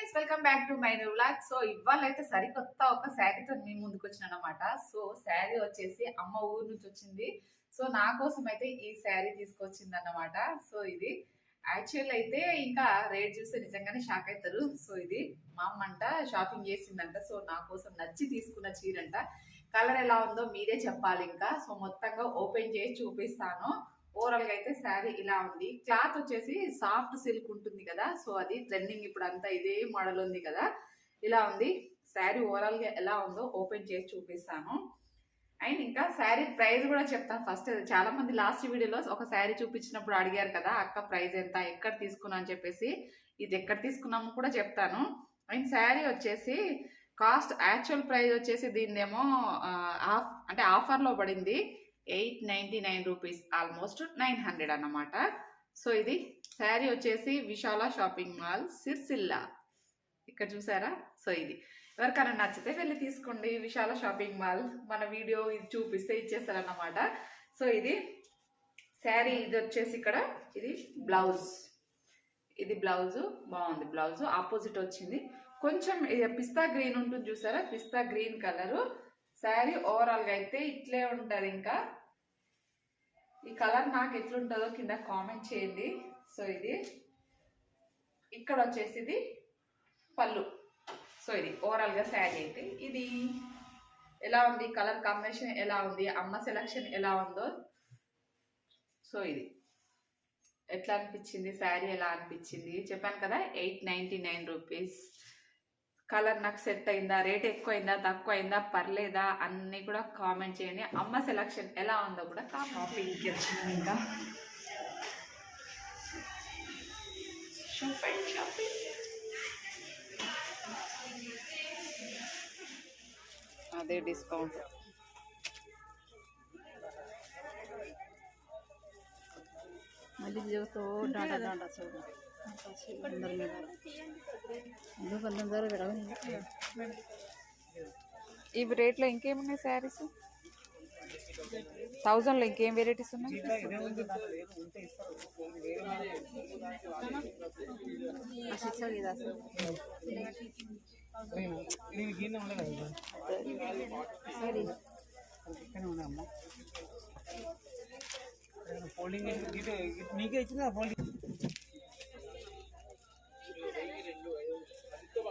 Friends welcome back to my new so ఇవాళ అయితే సరికొత్త ఒక శారీతో మీ ముందుకు వచ్చిన అనమాట సో శారీ వచ్చేసి అమ్మ ఊరు నుంచి వచ్చింది. సో నా కోసం అయితే ఈ శారీ తీసుకొచ్చింది అనమాట సో ఇది యాక్చువల్ అయితే ఇంకా రేట్ చూస్తే నిజంగానే షాక్ అవుతారు సో ఇది మా అమ్మ అంట షాపింగ్ చేసిందంట. సో నా కోసం నచ్చి తీసుకున్న చీరంట. కలర్ ఎలా ఉందో మీరే చెప్పాలి ఇంకా. సో మొత్తంగా ఓపెన్ చేసి చూపిస్తాను. ఓవరాల్గా అయితే శారీ ఇలా ఉంది. క్లాత్ వచ్చేసి సాఫ్ట్ సిల్క్ ఉంటుంది కదా సో అది ట్రెండింగ్ ఇప్పుడు అంతా ఇదే మోడల్ ఉంది కదా. ఇలా ఉంది. శారీ ఓవరాల్గా ఎలా ఉందో ఓపెన్ చేసి చూపిస్తాను. అండ్ ఇంకా శారీ ప్రైస్ కూడా చెప్తాను ఫస్ట్. చాలా మంది లాస్ట్ వీడియోలో ఒక శారీ చూపించినప్పుడు అడిగారు కదా అక్క ప్రైస్ ఎంత? ఎక్కడ తీసుకున్నా? అని చెప్పేసి. ఇది ఎక్కడ తీసుకున్నాము? కూడా చెప్తాను. అండ్ శారీ వచ్చేసి కాస్ట్ యాక్చువల్ ప్రైస్ వచ్చేసి దీన్నేమో ఆఫ్ అంటే ఆఫర్లో పడింది. Eight ninety nine rupees almost nine hundred అన్నమాట. సో ఇది శారీ వచ్చేసి విశాల షాపింగ్ మాల్ సిర్సిల్లా. ఇక్కడ చూసారా? సో ఇది. ఎవరికైనా నచ్చితే వెళ్ళి తీసుకోండి విశాల షాపింగ్ మాల్. మన వీడియో ఇది చూపిస్తే ఇచ్చేస్తారన్నమాట. సో ఇది శారీ ఇది వచ్చేసి ఇక్కడ ఇది బ్లౌజ్. ఇది బ్లౌజు బాగుంది బ్లౌజ్. ఆపోజిట్ వచ్చింది. కొంచెం పిస్తా గ్రీన్ ఉంటుంది చూసారా? పిస్తా గ్రీన్ కలరు. శారీ ఓవరాల్గా అయితే ఇట్లే ఉంటుంది ఇంకా. ఈ కలర్ నాకు ఎట్లుంటుందో కింద కామెంట్ చేయండి. సో ఇది ఇక్కడ వచ్చేసి ఇది పళ్ళు. సో ఇది ఓవరాల్గా శారీ అయితే. ఇది ఎలా ఉంది? కలర్ కాంబినేషన్ ఎలా ఉంది? అమ్మ సెలక్షన్ ఎలా ఉందో. సో ఇది. ఎట్లా అనిపించింది? శారీ ఎలా అనిపించింది? చెప్పాను కదా eight ninety nine rupees colour నాకు సెట్ అయిందా? రేట్ ఎక్కువ అయిందా తక్కువ అయిందా పర్లేదా? అన్నీ కూడా కామెంట్ చేయండి. అమ్మ సెలక్షన్ ఎలా ఉందో కూడా షాపింగ్కి వచ్చింది ఇంకా. షాపింగ్ షాపింగ్ అదే డిస్కౌంట్ మళ్ళీ చెబుతూ డాటా డాటా చూడు. ఈ రేట్లో ఇంకేమున్నాయి శారీస్? థౌజండ్లో ఇంకేం వెరైటీస్ ఉన్నాయి? ఫోల్డింగ్ మీకే ఇచ్చిన ఫోల్డింగ్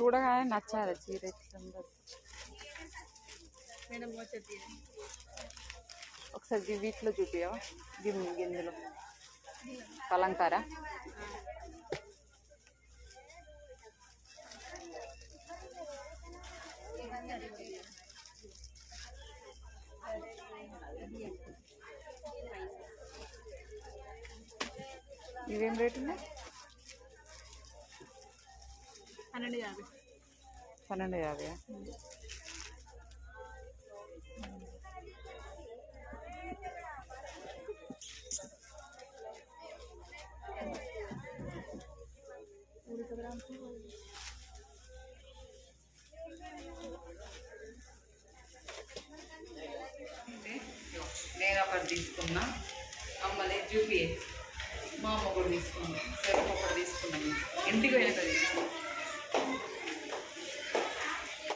చూడగానే నచ్చాలి చీర ఎట్లుందో ఒకసారి వీటిలో చూపియవా గిన్నె గిన్నెలో కలంకారా? ఇవేం రేట్ ఉన్నాయి? పన్నెండు యాభై. పన్నెండు యాభై. నేను ఒకటి తీసుకున్నా. అమ్మలే చూపి మా అమ్మ కూడా తీసుకున్నా సెల్ఫ్ ఒకటి తీసుకున్నాను ఇంటికి వెళ్ళి